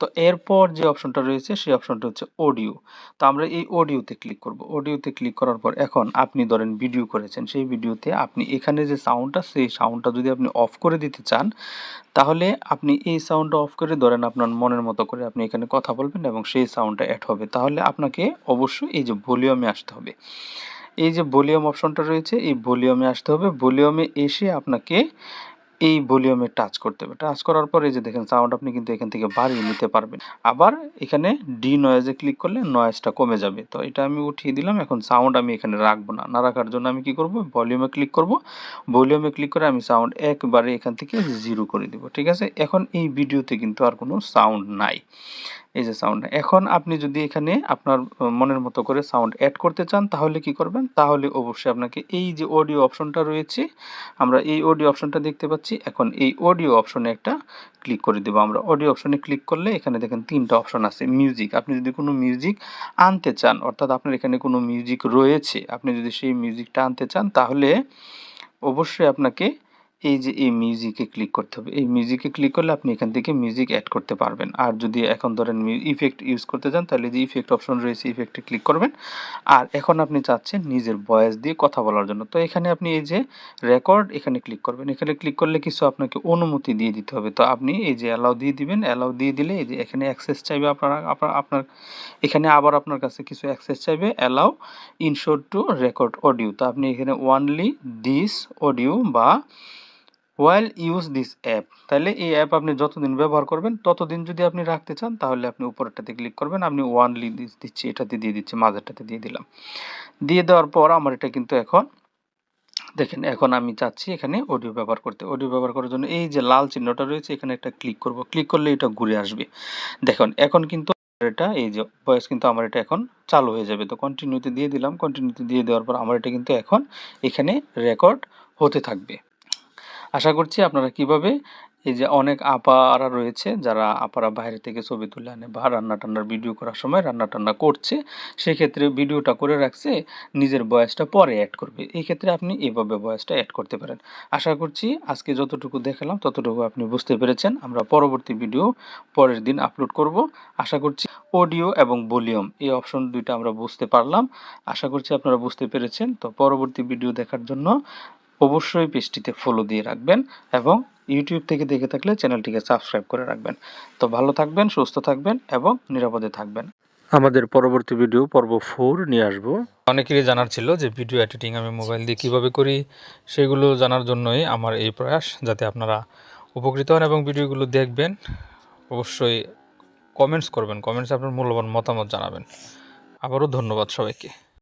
তো এরপর যে অপশনটা রয়েছে, সেই অপশনটা হচ্ছে অডিও তো আমরা এই অডিওতে ক্লিক করব। অডিওতে ক্লিক করার পর এখন আপনি ধরেন ভিডিও করেছেন, সেই ভিডিওতে আপনি এখানে যে সাউন্ডটা সেই সাউন্ডটা যদি আপনি অফ করে দিতে চান, তাহলে আপনি এই সাউন্ডটা অফ করে ধরেন আপনার মনের মতো করে আপনি এখানে কথা বলবেন এবং সেই সাউন্ডটা অ্যাড হবে। তাহলে আপনাকে অবশ্যই এই যে ভলিউমে আসতে হবে। এই যে ভলিউম অপশনটা রয়েছে, এই ভলিউমে আসতে হবে। ভলিউমে এসে আপনাকে এই ভলিউমে টাচ করতে হবে। টাচ করার পরে যে দেখেন সাউন্ড আপনি কিন্তু এখান থেকে বাড়িয়ে নিতে পারবেন। আবার এখানে ডি নয়েজে ক্লিক করলে নয়েজটা কমে যাবে। তো এটা আমি উঠিয়ে দিলাম, এখন সাউন্ড আমি এখানে রাখব না। না রাখার জন্য আমি কি করব? ভলিউমে ক্লিক করব। ভলিউমে ক্লিক করে আমি সাউন্ড একবারে এখান থেকে জিরো করে দিব। ঠিক আছে? এখন এই ভিডিওতে কিন্তু আর কোনো সাউন্ড নাই। এই যে সাউন্ড এখন আপনি যদি এখানে আপনার মনের মতো করে সাউন্ড অ্যাড করতে চান, তাহলে কি করবেন? তাহলে অবশ্যই আপনাকে এই যে অডিও অপশনটা রয়েছে, আমরা এই অডিও অপশনটা দেখতে পাচ্ছি। এখন এই অডিও অপশনে একটা ক্লিক করে দেবো আমরা। অডিও অপশনে ক্লিক করলে এখানে দেখেন তিনটা অপশন আছে মিউজিক আপনি যদি কোনো মিউজিক আনতে চান, অর্থাৎ আপনার এখানে কোনো মিউজিক রয়েছে, আপনি যদি সেই মিউজিকটা আনতে চান, তাহলে অবশ্যই আপনাকে এই যে এই মিউজিকে ক্লিক করতে হবে। এই মিউজিকে ক্লিক করলে আপনি এখান থেকে মিউজিক অ্যাড করতে পারবেন। আর যদি এখন ধরেন ইফেক্ট ইউজ করতে চান, তাহলে যে ইফেক্ট অপশন রয়েছে ইফেক্টে ক্লিক করবেন। আর এখন আপনি চাচ্ছেন নিজের ভয়েস দিয়ে কথা বলার জন্য। তো এখানে আপনি এই যে রেকর্ড এখানে ক্লিক করবেন। এখানে ক্লিক করলে কিছু আপনাকে অনুমতি দিয়ে দিতে হবে। তো আপনি এই যে অ্যালাউ দিয়ে দিবেন অ্যালাউ দিয়ে দিলে এই যে এখানে অ্যাক্সেস চাইবে আপনার আপনার এখানে আবার আপনার কাছে কিছু অ্যাক্সেস চাইবে। Allow Inshorts to record audio তো আপনি এখানে ওয়ানলি দিস অডিও বা ওয়াইল ইউজ দিস অ্যাপ তাহলে এই অ্যাপ আপনি যতদিন ব্যবহার করবেন, ততদিন যদি আপনি রাখতে চান, তাহলে আপনি উপরেরটাতে ক্লিক করবেন। আপনি ওয়ানলি দিচ্ছি, এটাতে দিয়ে দিচ্ছি মাঝেরটাতে দিয়ে দিলাম। দিয়ে দেওয়ার পর আমার এটা কিন্তু এখন, দেখেন, এখন আমি চাচ্ছি এখানে অডিও ব্যবহার করতে। অডিও ব্যবহার করার জন্য এই যে লাল চিহ্নটা রয়েছে, এখানে একটা ক্লিক করব। ক্লিক করলে এটা ঘুরে আসবে। দেখুন, এখন কিন্তু এটা, এই যে ভয়েস কিন্তু আমার এটা এখন চালু হয়ে যাবে। তো কন্টিনিউতে দিয়ে দিলাম। কন্টিনিউতে দিয়ে দেওয়ার পর আমার এটা কিন্তু এখন এখানে রেকর্ড হতে থাকবে। আশা করছি আপনারা কীভাবে এই যে অনেক আপারা রয়েছে, যারা আপারা বাইরে থেকে ছবি তুলে আনে বা রান্না টান্নার ভিডিও করার সময় রান্না টান্না করছে, সেক্ষেত্রে ভিডিওটা করে রাখছে, নিজের বয়সটা পরে অ্যাড করবে। এই ক্ষেত্রে আপনি এভাবে বয়সটা অ্যাড করতে পারেন। আশা করছি আজকে যতটুকু দেখালাম, ততটুকু আপনি বুঝতে পেরেছেন। আমরা পরবর্তী ভিডিও পরের দিন আপলোড করব। আশা করছি অডিও এবং ভলিউম এই অপশন দুইটা আমরা বুঝতে পারলাম। আশা করছি আপনারা বুঝতে পেরেছেন। তো পরবর্তী ভিডিও দেখার জন্য অবশ্যই পেজটিতে ফলো দিয়ে রাখবেন এবং ইউটিউব থেকে দেখে থাকলে চ্যানেলটিকে সাবস্ক্রাইব করে রাখবেন। তো ভালো থাকবেন সুস্থ থাকবেন এবং নিরাপদে থাকবেন। আমাদের পরবর্তী ভিডিও পর্ব ফোর নিয়ে আসব। অনেকেরই জানার ছিল যে ভিডিও এডিটিং আমি মোবাইল দিয়ে কীভাবে করি সেগুলো জানার জন্যই আমার এই প্রয়াস যাতে আপনারা উপকৃত হন এবং ভিডিওগুলো দেখবেন। অবশ্যই কমেন্টস করবেন কমেন্টসে আপনার মূল্যবান মতামত জানাবেন। আবারও ধন্যবাদ সবাইকে।